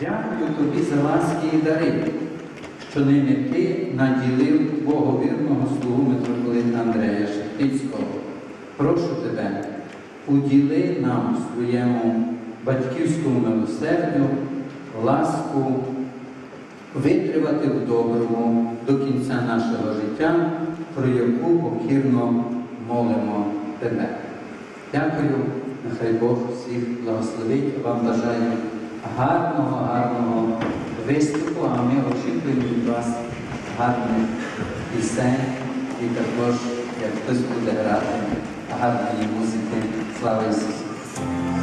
Дякую тобі за ласки і дари, що ними ти наділив боговірного слугу митрополита Андрея Шептицького. Прошу тебе, уділи нам своєму батьківському милосердю ласку витривати в доброму до кінця нашого життя, про яку покірно молимо тебе. Дякую, нехай Бог всіх благословить. Вам бажаю гарного, гарного виступу, а ми очікуємо від вас гарних пісень і також, як хтось буде грати гарної музики. Слава Ісусу!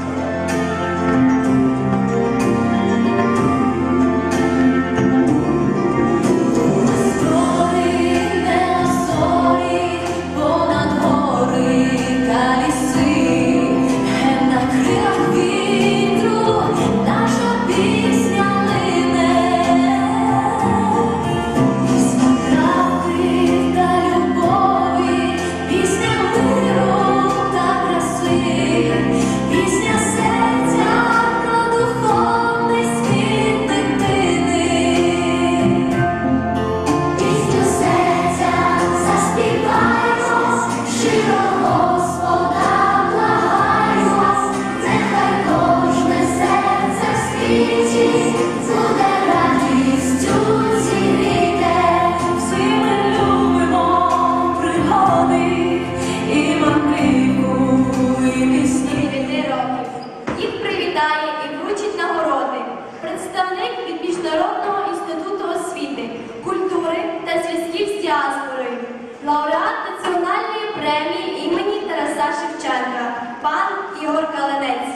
Представник від Міжнародного інституту освіти, культури та зв'язків з діаспорою, лауреат національної премії імені Тараса Шевченка, пан Ігор Калинець.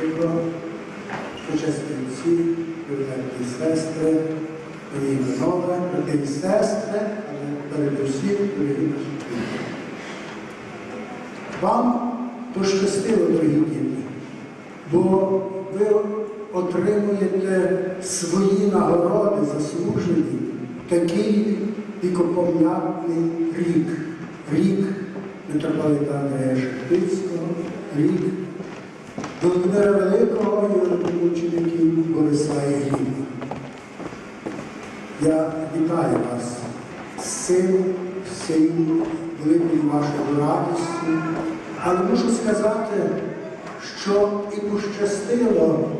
Дякую. Почесні панове, брати сестри, але передусім, дорогі наші діти. Вам пощастило, дорогі діти, бо ви отримуєте свої нагороди заслужені такий вікопом'ятний рік. Рік митрополита Шептицького, рік Володимира Великого і учеників Борислава Гліба. Я вітаю вас з цим, цією великою вашою радістю, але мушу сказати, що і пощастило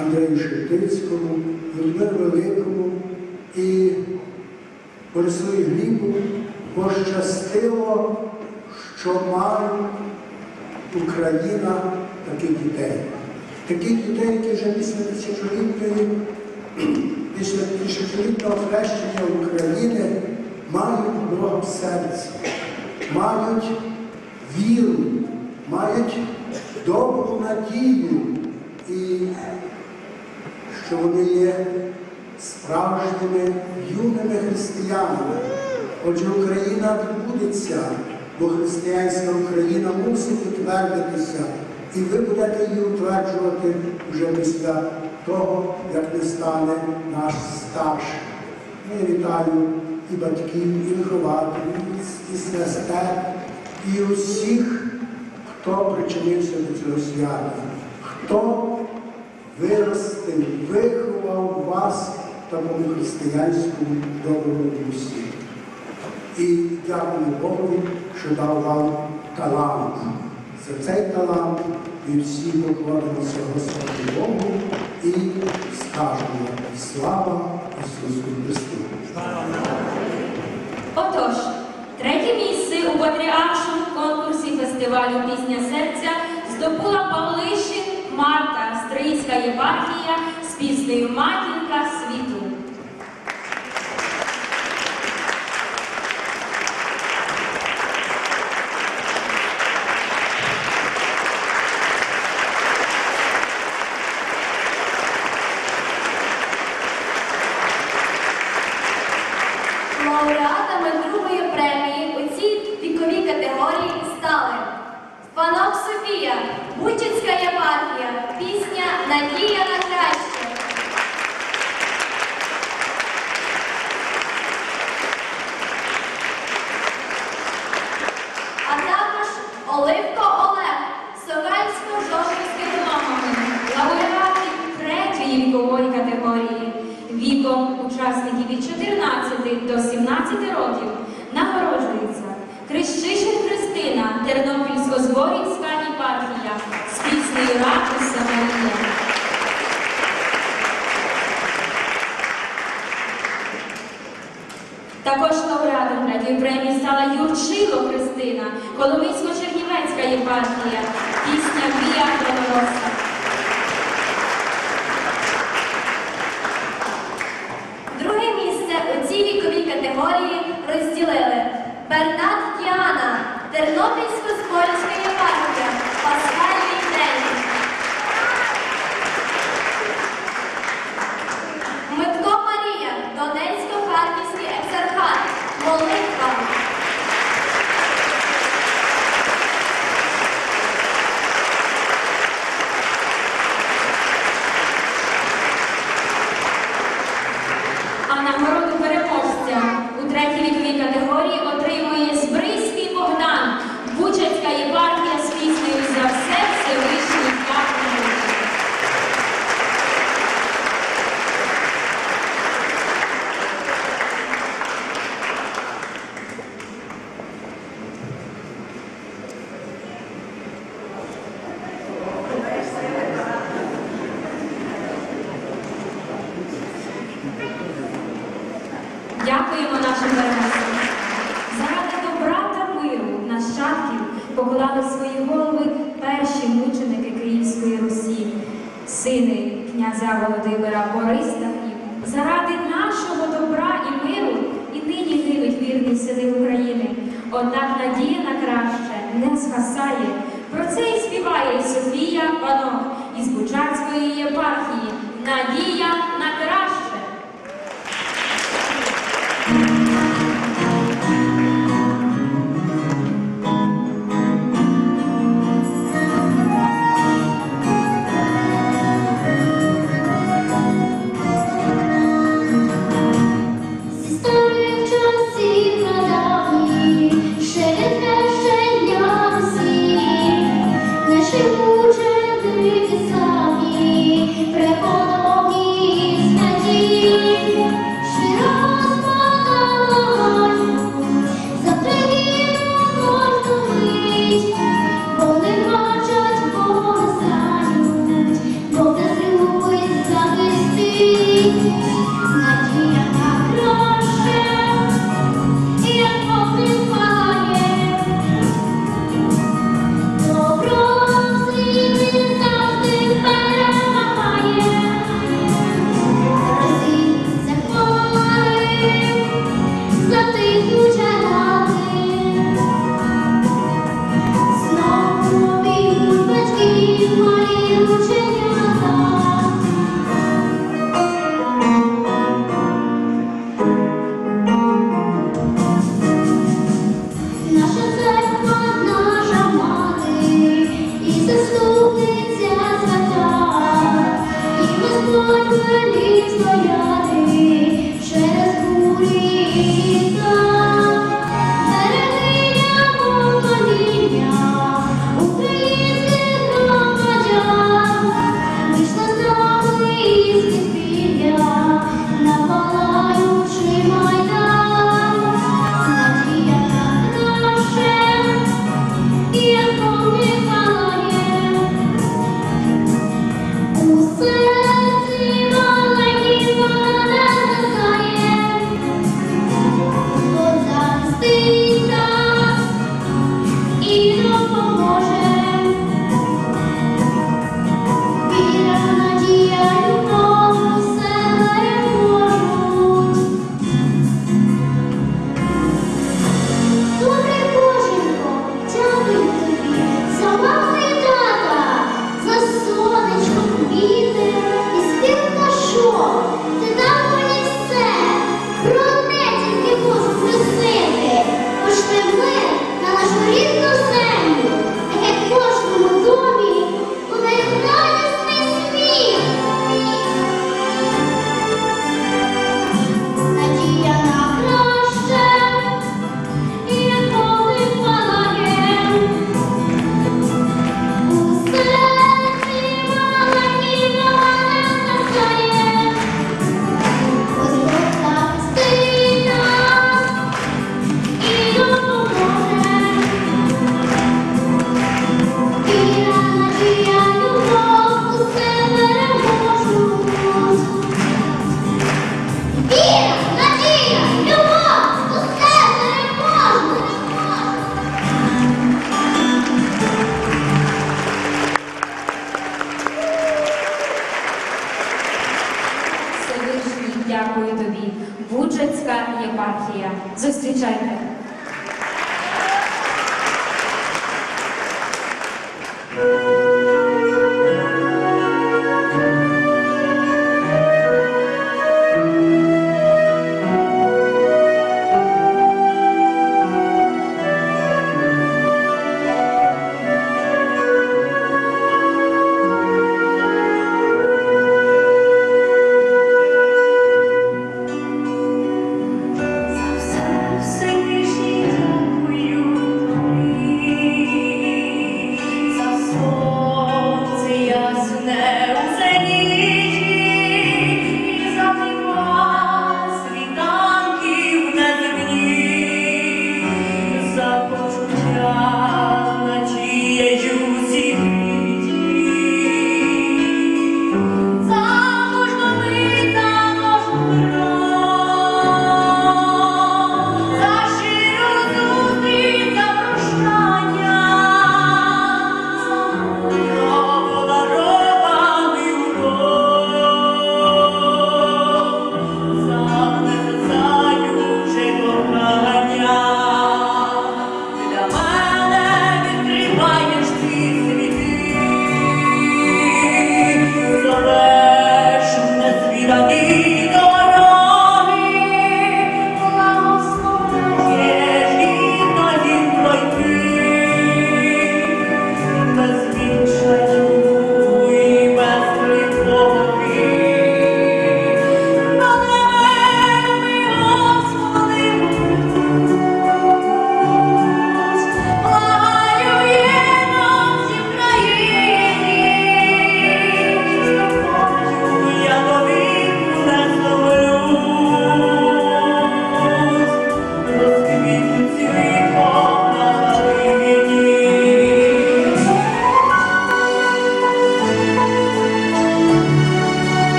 Андрею Шептицькому, Володимиру Великому і Бориславі Глібу пощастило, що мають Україна таких дітей. Таких дітей, які вже після тисячолітньої, після тисячолітнього хрещення України мають Бога в серці, мають віру, мають добру надію і що вони є справжніми юними християнами. Отже, Україна відбудеться, бо християнська Україна мусить утвердитися, і ви будете її утверджувати вже після того, як не стане наш старший. Я вітаю і батьків, і вихователів, і сестер, і усіх, хто причинився до цього свята, хто виростив, виховав вас в такому християнському доброму дусі. І дякую Богу, що дав вам талант. За цей талант і всі поклонимося Господу Богу і скажемо слава Ісусу Христу. Отож, третє місце у конкурсі фестивалю Пісня серця здобула Павлишин Марта, Стрийська єпархія з піснею Матінка світу. Лауреатами другої премії цій віковій категорії стали Панок Софія, Бучицька єпархія, пісня Надія на краще. А також Оливко Олег, Сокальсько-Жошківське домовлення, лауреати третьої вікової категорії, віком учасників від 14 до 17 років. Крещишин Христина, Тернопільсько-Зборівська єпархія, з піснею Радуйся, Марія. Також лауреатом третьої премії стала Юрчило Христина, Коломийсько-Чернівецька єпархія, пісня Вія Кривороса. однак надія на краще не згасає. Про це і співає Софія Панок із Бучацької єпархії. Надія на краще.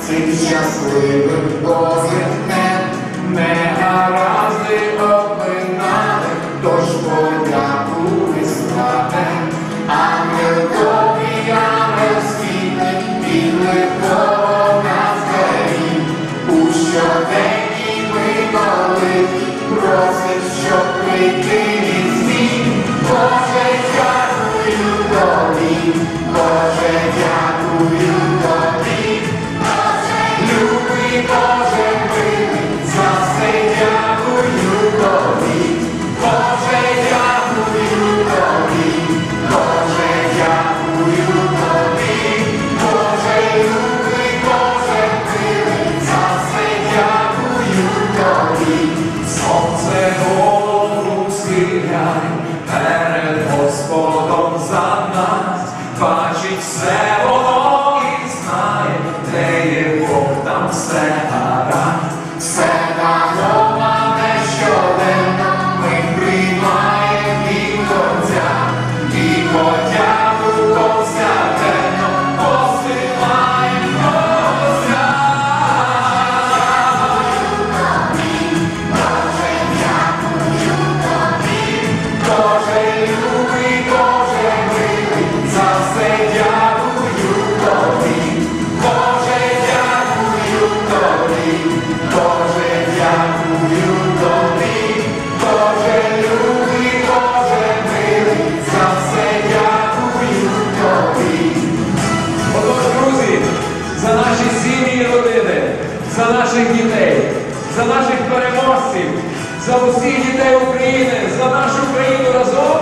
Цим щасливим Божим не негаразди наших дітей, за наших переможців, за усіх дітей України, за нашу країну разом.